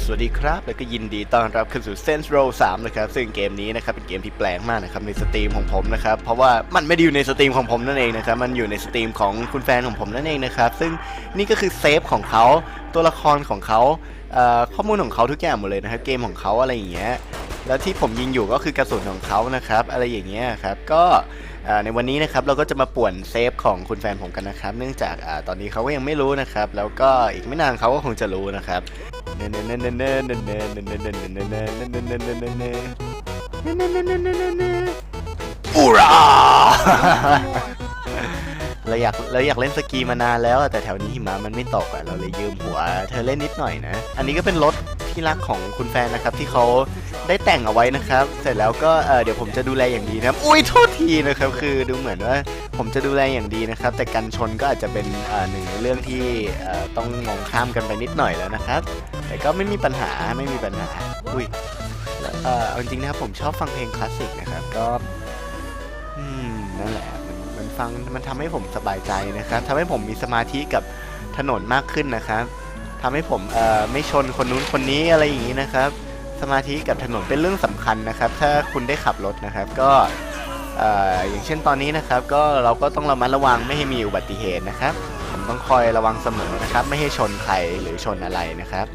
สวัสดีครับ แล้วก็ยินดีต้อนรับเข้าสู่ Saints Row 3 นะครับ ซึ่งเกมนี้นะครับเป็นเกมที่แปลกมากนะครับในสตรีมของผมนะครับ เพราะว่ามันไม่ได้อยู่ในสตรีมของผมนั่นเองนะครับ มันอยู่ในสตรีมของคุณแฟนของผมนั่นเองนะครับ ซึ่งนี่ก็คือเซฟของเขาตัวละครของเขาเข้อมูลของเขาทุกอย่างหมดเลยนะครับ เกมของเขาอะไรอย่างเงี้ย แล้วที่ผมยิงอยู่ก็คือกระสุนของเขานะครับ อะไรอย่างเงี้ยครับ ก็ในวันนี้นะครับเราก็จะมาป่วนเซฟของคุณแฟนผมกันนะครับ เนื่องจากอตอนนี้เขาก็ยังไม่รู้นะครับ แล้วก็อีกไม่นานเขาก็คงจะรู้นะครับ 우라! เราอยากเราอยากเล่นสกีมานานแล้วแต่แถวนี้หิมะมันไม่ตกอะเราเลยยืมหัว เธอเล่นนิดหน่อยนะ อันนี้ก็เป็นรถที่รักของคุณแฟนนะครับที่เขาได้แต่งเอาไว้นะครับ เสร็จแล้วก็เดี๋ยวผมจะดูแลอย่างดีนะอุ้ยโทษทีนะครับคือดูเหมือนว่าผมจะดูแลอย่างดีนะครับ แต่การชนก็อาจจะเป็นหนึ่งในเรื่องที่ต้องมองข้ามกันไปนิดหน่อยแล้วนะครับ แต่ก็ไม่มีปัญหาไม่มีปัญหาอุ้ยเอาจริงนะครับผมชอบฟังเพลงคลาสสิกนะครับก็นั่นแหละ มันฟังมันทำให้ผมสบายใจนะครับทำให้ผมมีสมาธิกับถนนมากขึ้นนะครับทำให้ผมเอ่อไม่ชนคนนู้นคนนี้อะไรอย่างนี้นะครับ สมาธิกับถนนเป็นเรื่องสำคัญนะครับ ถ้าคุณได้ขับรถนะครับ ก็เอ่ออย่างเช่นตอนนี้นะครับ ก็เราก็ต้องระมัดระวังไม่ให้มีอุบัติเหตุนะครับ ผมต้องคอยระวังเสมอนะครับ ไม่ให้ชนใครหรือชนอะไรนะครับ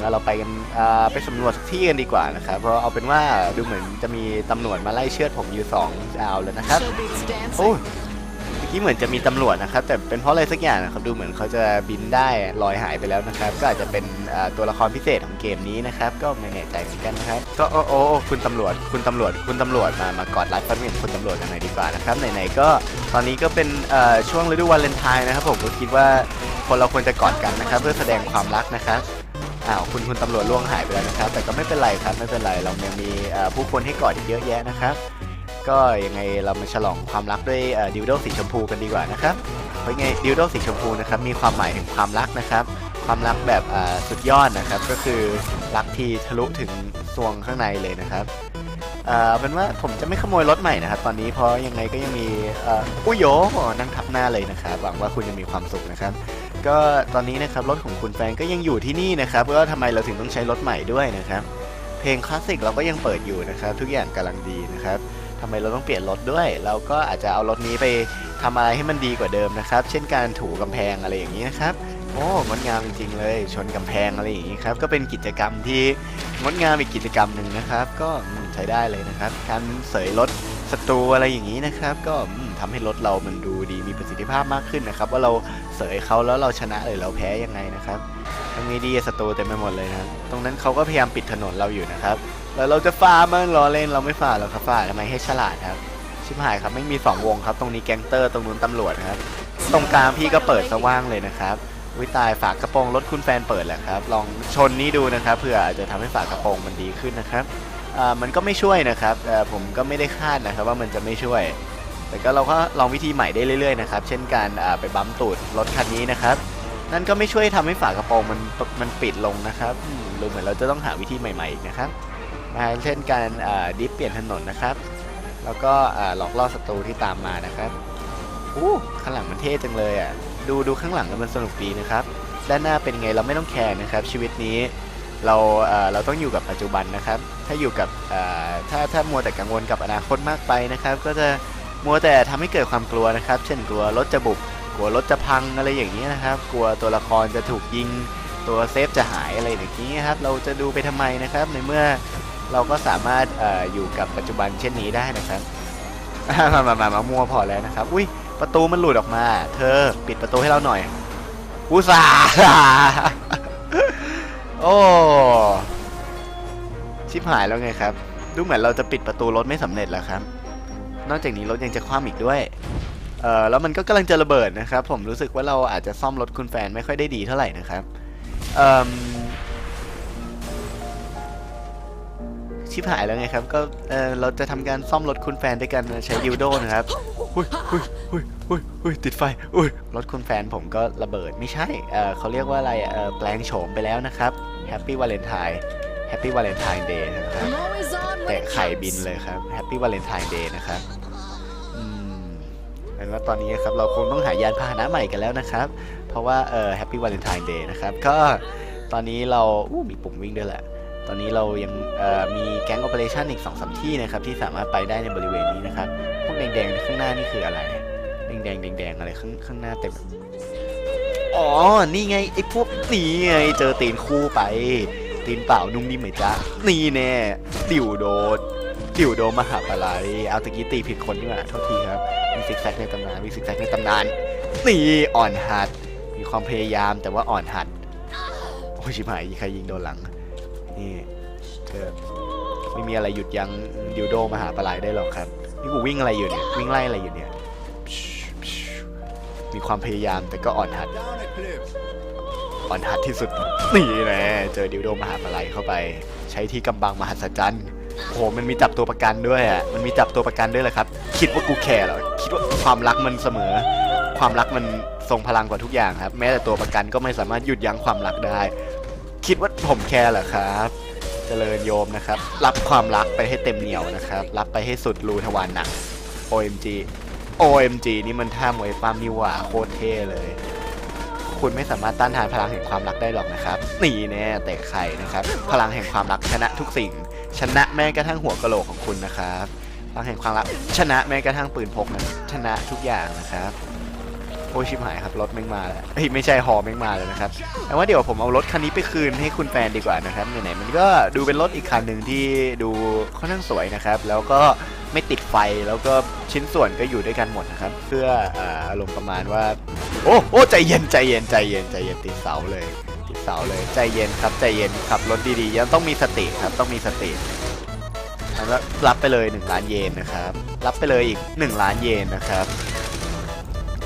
เดี๋ยวเราไปกันเอ่อไปสำรวจสักที่กันดีกว่านะครับ เพราะเอาเป็นว่าดูเหมือนจะมีตำรวจมาไล่เชือดผมอยู่สองดาวแล้วนะครับ Show beats dancing. โอ้ยเมื่อกี้เหมือนจะมีตำรวจนะครับ แต่เป็นเพราะอะไรสักอย่างนะครับ ดูเหมือนเขาจะบินได้ลอยหายไปแล้วนะครับ ก็อาจจะเป็นเอ่อตัวละครพิเศษของเกมนี้นะครับ ก็ไม่แน่ใจเหมือนกันนะครับ ก็โอ้โอ้โอ้คุณตำรวจ คุณตำรวจ คุณตำรวจมามากอดรัดฟัดเหวี่ยงคุณตำรวจกันหน่อยดีกว่านะครับ ไหนๆก็ตอนนี้ก็เป็นเอ่อช่วงฤดูวาเลนไทน์นะครับ ผมก็คิดว่าคนเราควรจะกอดกันนะครับ เพื่อแสดงความรักนะครับ อ้าวคุณคุณตำรวจล่วงหายไปแล้วนะครับ แต่ก็ไม่เป็นไรครับไม่เป็นไรเรายังมีผู้คนให้กอดอีกเยอะแยะนะครับ ก็ยังไงเรามาฉลองความรักด้วยดิวโดสีชมพูกันดีกว่านะครับเพราะไงดิวโดสีชมพูนะครับมีความหมายถึงความรักนะครับ ความรักแบบสุดยอดนะครับ ก็คือรักที่ทะลุถึงซวงข้างในเลยนะครับเอ่อเป็นว่าผมจะไม่ขโมยรถใหม่นะครับตอนนี้เพราะยังไงก็ยังมีอุ้ยโยนั่งทับหน้าเลยนะครับหวังว่าคุณจะมีความสุขนะครับ ก็ตอนนี้นะครับรถของคุณแฟนก็ยังอยู่ที่นี่นะครับก็ทำไมเราถึงต้องใช้รถใหม่ด้วยนะครับเพลงคลาสสิกเราก็ยังเปิดอยู่นะครับทุกอย่างกำลังดีนะครับทำไมเราต้องเปลี่ยนรถด้วย เราก็อาจจะเอารถนี้ไปทำอะไรให้มันดีกว่าเดิมนะครับ เช่นการถูกำแพงอะไรอย่างนี้นะครับโอ้งดงามจริงๆเลย ชนกำแพงอะไรอย่างนี้ครับก็เป็นกิจกรรมที่งดงามอีกกิจกรรมหนึ่งนะครับ ก็ใช้ได้เลยนะครับ การเสยรถ ศัตรูอะไรอย่างนี้นะครับ ก็อืมทำให้รถเรามันดูดีมีประสิทธิภาพมากขึ้นนะครับ ว่าเราเสยเขาแล้วเราชนะหรือเราแพ้ยังไงนะครับทำไงดีศัตรูเต็มไปหมดเลยนะตรงนั้นเขาก็พยายามปิดถนนเราอยู่นะครับแล้วเราจะฝ่ามันรอเล่นเราไม่ฝ่าเราครับฝ่าทำไมให้ฉลาดครับ ชิบหายครับไม่มีสองวงครับ ตรงนี้แก๊งเตอร์ตรงนู้นตำรวจครับ ตรงกลางพี่ก็เปิดสว่างเลยนะครับวิตายฝากระโปรงรถคุณแฟนเปิดแหละครับ ลองชนนี้ดูนะครับเผื่ออาจจะทำให้ฝากระโปรงมันดีขึ้นนะครับ มันก็ไม่ช่วยนะครับผมก็ไม่ได้คาดนะครับว่ามันจะไม่ช่วย แต่ก็เราก็ลองวิธีใหม่ได้เรื่อยๆนะครับ เช่นการไปบัมตูดรถคันนี้นะครับ นั่นก็ไม่ช่วยทำให้ฝากระโปรงมันมันปิดลงนะครับอืมดูเหมือนเราจะต้องหาวิธีใหม่ๆอีกนะครับนะเช่นการดิฟเปลี่ยนถนนนะครับ แล้วก็หลอกล่อศัตรูที่ตามมานะครับอู้ข้างหลังมันเท่จังเลยอะดูดูข้างหลังมันสนุกดีนะครับด้านหน้าเป็นไงเราไม่ต้องแคร์นะครับ ชีวิตนี้เราเราต้องอยู่กับปัจจุบันนะครับ ถ้าอยู่กับถ้าถ้ามัวแต่กังวลกับอนาคตมากไปนะครับ ก็จะมัวแต่ทำให้เกิดความกลัวนะครับ เช่นกลัวรถจะบุบกลัวรถจะพังอะไรอย่างนี้นะครับ กลัวตัวละครจะถูกยิง ตัวเซฟจะหายอะไรอย่างนี้ครับ เราจะดูไปทำไมนะครับ ในเมื่อเราก็สามารถออยู่กับปัจจุบันเช่นนี้ได้นะครับมามามามามัวพอแล้วนะครับ อุ้ยประตูมันหลุดออกมา เธอปิดประตูให้เราหน่อยอุตส่าห์โอ้ ชิบหายแล้วไงครับ ดูเหมือนเราจะปิดประตูรถไม่สำเร็จแล้วครับ นอกจากนี้รถยังจะคว่ำอีกด้วย เออแล้วมันก็กำลังจะระเบิดนะครับ ผมรู้สึกว่าเราอาจจะซ่อมรถคุณแฟนไม่ค่อยได้ดีเท่าไหร่นะครับเอ่มชิบหายแล้วไงครับ ก็เออเราจะทำการซ่อมรถคุณแฟนด้วยกันใช้ดิวโดนะครับหุยหุยหุยหุยหุยติดไฟอุ้ยรถคุณแฟนผมก็ระเบิดไม่ใช่เออเขาเรียกว่าอะไรเออแปลงโฉมไปแล้วนะครับแฮปปี้วาเลนไทน์ แฮปปี้วาเลนไทน์เดย์นะครับ I'm always on แต่ when it ไข่ counts. บินเลยครับแฮปปี้วาเลนไทน์เดย์นะครับอืมเป็นว่าตอนนี้ครับเราคงต้องหายานพาหนะใหม่กันแล้วนะครับ เพราะว่าเออแฮปปี้วาเลนไทน์เดย์นะครับก็ตอนนี้เราอู้มีปุ่มวิ่งด้วยแหละตอนนี้เรายังเอ่อมีแก๊ง o อ e r a t i o n อีก2อสาที่นะครับที่สามารถไปได้ในบริเวณนี้นะครับพวกแดงๆข้างหน้านี่คืออะไรแดงๆแดงๆอะไรข้างข้างหน้าเต็ม อ๋อ นี่ไงไอ้พวกนี่ไงเจอตีนคู่ไป ตีนเปล่านุ่มนิ่มไหมจ๊ะนี่แน่ดิวโดดดิวโดมหาปลายเอาตะกี้ตีผิดคนนี่หว่าโทษทีครับมีซิกแซกในตำนานมีซิกแซกในตำนานนี่อ่อนหัด มีความพยายามแต่ว่าอ่อนหัดโอ้ชิบหายใครยิงโดนหลังนี่เธอไม่มีอะไรหยุดยั้งดิวโดมหาปลายได้หรอกครับนี่กูวิ่งอะไรอยู่เนี่ยวิ่งไล่อะไรอยู่เนี่ยมีความพยายามแต่ก็อ่อนหัด อ่อนหัดที่สุด นี่แน่เจอดิวโดมหาปลายเข้าไป ใช้ที่กำบังมหัศจรรย์โอ้โหมันมีจับตัวประกันด้วยอะ มันมีจับตัวประกันด้วยเหรอครับ คิดว่ากูแคร์เหรอ คิดว่าความรักมันเสมอ ความรักมันทรงพลังกว่าทุกอย่างครับ แม้แต่ตัวประกันก็ไม่สามารถหยุดยั้งความรักได้ คิดว่าผมแคร์เหรอครับ เจริญโยมนะครับ รับความรักไปให้เต็มเหนียวนะครับ รับไปให้สุดรูทวารหนัก OMG OMG นี่มันท่ามวยปั้มนี่หว่าโคตรเท่เลย คุณไม่สามารถต้านทานพลังแห่งความรักได้หรอกนะครับนี่แน่เตะไข่นะครับ พลังแห่งความรักชนะทุกสิ่ง ชนะแม้กระทั่งหัวกะโหลกของคุณนะครับพลังแห่งความรักชนะแม้กระทั่งปืนพกนะชนะทุกอย่างนะครับโอ้ชิบหายครับรถแม่งมาแล้วเฮ้ยไม่ใช่หอแม่งมาแล้วนะครับแต่ว่าเดี๋ยวผมเอารถคันนี้ไปคืนให้คุณแฟนดีกว่านะครับไหนๆมันก็ดูเป็นรถอีกคันหนึ่งที่ดูค่อนข้างสวยนะครับ แล้วก็ไม่ติดไฟแล้วก็ชิ้นส่วนก็อยู่ด้วยกันหมดนะครับ เพื่ออารมณ์ประมาณว่า โอ้โอ้ใจเย็นใจเย็นใจเย็นใจเย็นติดเสาเลย ติดเสาเลยใจเย็นครับใจเย็นขับรถดีๆยังต้องมีสติครับต้องมีสติแล้วรับไปเลย1ล้านเยนนะครับ รับไปเลยอีก 1 ล้านเยนนะครับ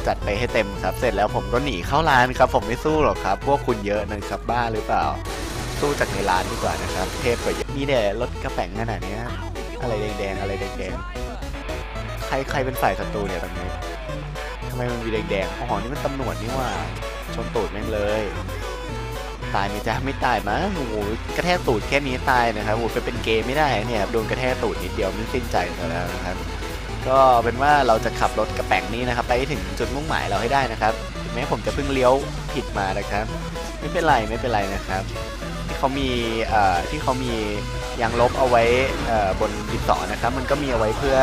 จัดไปให้เต็มครับ เสร็จแล้วผมก็หนีเข้าร้านครับ ผมไม่สู้หรอกครับ พวกคุณเยอะนะครับบ้าหรือเปล่า สู้จากในร้านดีกว่านะครับ เทพกว่าเยอะนี่แหละรถกระแป๋งขนาดนี้อะไรแดงๆอะไรแดงๆใครใครเป็นฝ่ายศัตรูเนี่ยตรงนี้ำไมมันมีแดงๆอ๋อนี่มันตำรวจนี่ว่า ชนตูดแม่งเลย ตายไหมจ๊ะไม่ตายมั้งโอ้โหกระแทกตูดแค่นี้ตายนะครับโอ้โหไปเป็นเกย์ไม่ได้เนี่ยโดนกระแทกตูดนิดเดียวมันสิ้นใจแล้วนะครับ ก็เป็นว่าเราจะขับรถกระแปงนี้นะครับ ไปถึงจุดมุ่งหมายเราให้ได้นะครับถึงแม้ผมจะเพิ่งเลี้ยวผิดมานะครับ ไม่เป็นไรไม่เป็นไรนะครับ ที่เขามีที่เขามียางลบเอาไว้บนดินสอนะครับ มันก็มีเอาไว้เพื่อ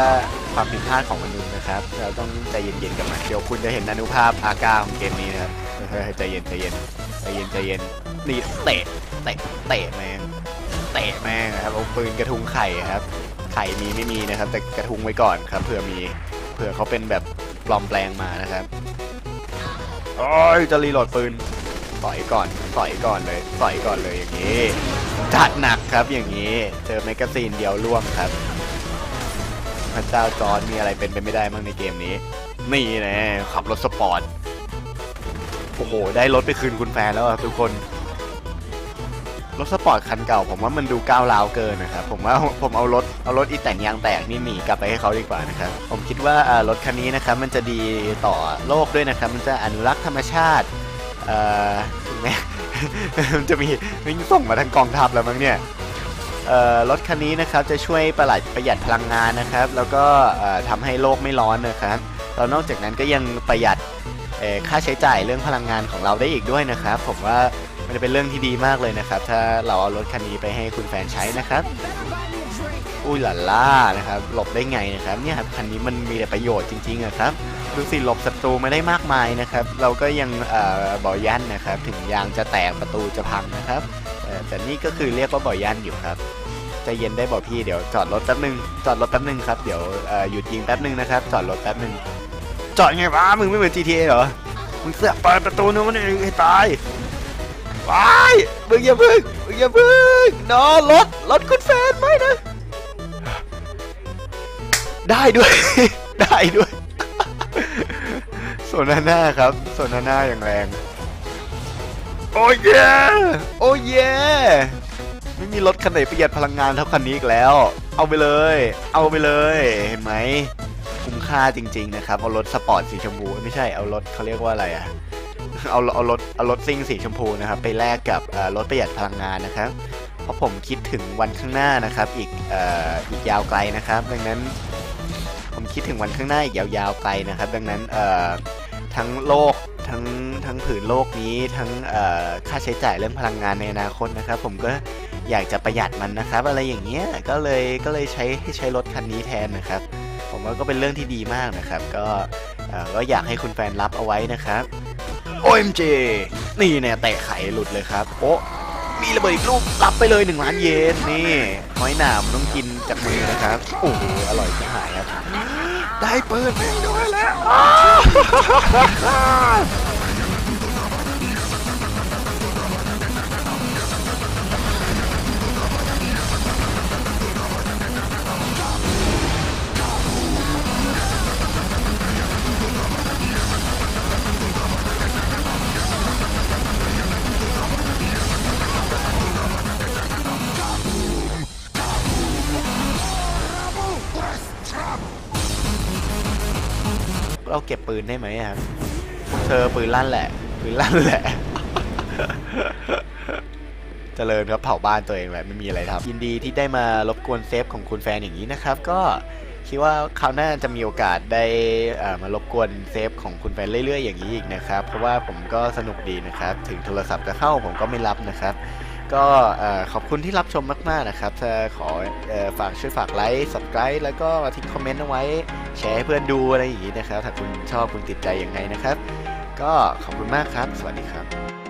ความผิดพลาดของมนุษย์นะครับ เราต้องใจเย็นๆกับมันเดี๋ยวคุณจะเห็นอนุภาพอากาของเกมนี้นะครับเฮ้ยใจเย็นใจเย็นใจเย็นใจเย็นนี่เตะเตะเตะแม่งเตะแม่งนะครับเอาปืนกระทุงไข่ครับ ไข่มีไม่มีนะครับ แต่กระทุงไว้ก่อนครับเผื่อมีเผื่อเขาเป็นแบบปลอมแปลงมานะครับโอ้ยจะรีโหลดปืนต่อยก่อนต่อยก่อนเลยต่อยก่อนเลยอย่างนี้จัดหนักครับอย่างนี้เจอแมกกาซีนเดียวล่วงครับ พระเจ้าจอร์ดมีอะไรเป็นไปไม่ได้บ้างในเกมนี้ นี่นะขับรถสปอร์ต โอ้โห ได้รถไปคืนคุณแฟนแล้วทุกคน รถสปอร์ตคันเก่า ผมว่ามันดูก้าวร้าวเกินนะครับ ผมว่าผมเอารถเอารถอีแต่งยางแตกนี่หนีกลับไปให้เขาดีกว่านะครับ ผมคิดว่ารถคันนี้นะครับมันจะดีต่อโลกด้วยนะครับ มันจะอนุรักษ์ธรรมชาติ เอ่อถึงแม้มันจะมีวิ่งส่งมาทางกองทัพแล้วมั้งเนี่ย รถคันนี้นะครับจะช่วยประหลัดประหยัดพลังงานนะครับ แล้วก็เอ่อทำให้โลกไม่ร้อนนะครับแล้วนอกจากนั้นก็ยังประหยัดค่าใช้จ่ายเรื่องพลังงานของเราได้อีกด้วยนะครับ ผมว่ามันจะเป็นเรื่องที่ดีมากเลยนะครับ ถ้าเราเอารถคันนี้ไปให้คุณแฟนใช้นะครับอุ้ยหล่าล่านะครับหลบได้ไงนะครับเนี่ยครับคันนี้มันมีแต่ประโยชน์จริงๆอะครับดูสิหลบศัตรูไม่ได้มากมายนะครับ เราก็ยังเอ่อบ่อยันนะครับ ถึงยางจะแตกประตูจะพังนะครับ อแต่นี่ก็คือเรียกว่าบ่อยันอยู่ครับใจเย็นได้บอกพี่เดี๋ยวจอดรถแป๊บนึงจอดรถแป๊บนึงครับเดี๋ยวเอ่อหยุดยิงแป๊บนึงนะครับจอดรถแป๊บนึงจอดไงวะมึงไม่เหมือน GTA เหรอมึงเสือกเปิดประตูนู้นเองให้ตายไปมึงอย่าพึ่งมึงอย่าพึ่งนอนรถรถคุณแฟนไม่นะ ได้ด้วย ได้ด้วยโซนาน่าครับโซนาน่าอย่างแรง โอ้ยเย่โอ้ยเย่ไม่มีรถคันไหนประหยัดพลังงานเท่าคันนี้อีกแล้ว เอาไปเลย เอาไปเลย เห็นไหม คุ้มค่าจริง ๆ นะครับ เอารถสปอร์ตสีชมพู ไม่ใช่ เอารถเขาเรียกว่าอะไรอะเอาเอารถเอารถซิ่งสีชมพูนะครับ ไปแลกกับรถประหยัดพลังงานนะครับ เพราะผมคิดถึงวันข้างหน้านะครับ อีกอ,อ,อีกยาวไกลนะครับ ดังนั้น ผมคิดถึงวันข้างหน้าอีกยาวๆไกลนะครับ ดังนั้นทั้งโลก ทั้งทั้งทั้งผืนโลกนี้ทั้งเอ่อค่าใช้จ่ายเรื่องพลังงานในอนาคตนะครับ ผมก็อยากจะประหยัดมันนะครับ อะไรอย่างเงี้ยก็เลยก็เลยใช้ให้ใช้รถคันนี้แทนนะครับ ผมว่าก็เป็นเรื่องที่ดีมากนะครับ ก็เอ่อก็อยากให้คุณแฟนรับเอาไว้นะครับ OMG นี่เนี่ยเตะไข่หลุดเลยครับโอ้มีระเบิดอีกลูกรับไปเลย1ล้านเยนนี่น้อยหนามต้องกินจากมือนะครับโอ้โหอร่อยจะหายครับได้ปืนวิ่งด้วยแล้ว เราเก็บปืนได้ไหมครับเธอปืนลั่นแหละ ปืนลั่นแหละ เจริญครับเผาบ้านตัวเองแหละไม่มีอะไรทำยินดีที่ได้มารบกวนเซฟของคุณแฟนอย่างนี้นะครับ ก็คิดว่าคราวหน้าจะมีโอกาสได้มารบกวนเซฟของคุณแฟนเรื่อย ๆ อย่างนี้อีกนะครับ เพราะว่าผมก็สนุกดีนะครับ ถึงโทรศัพท์จะเข้าผมก็ไม่รับนะครับ ก็ขอบคุณที่รับชมมากๆนะครับถ้าขอออฝากช่วยฝากไลค์ subscribe แล้วก็มาทิ้งคอมเมนต์เอาไว้ แชร์ให้เพื่อนดูอะไรอย่างนี้นะครับ ถ้าคุณชอบคุณติดใจยังไงนะครับ ก็ขอบคุณมากครับ สวัสดีครับ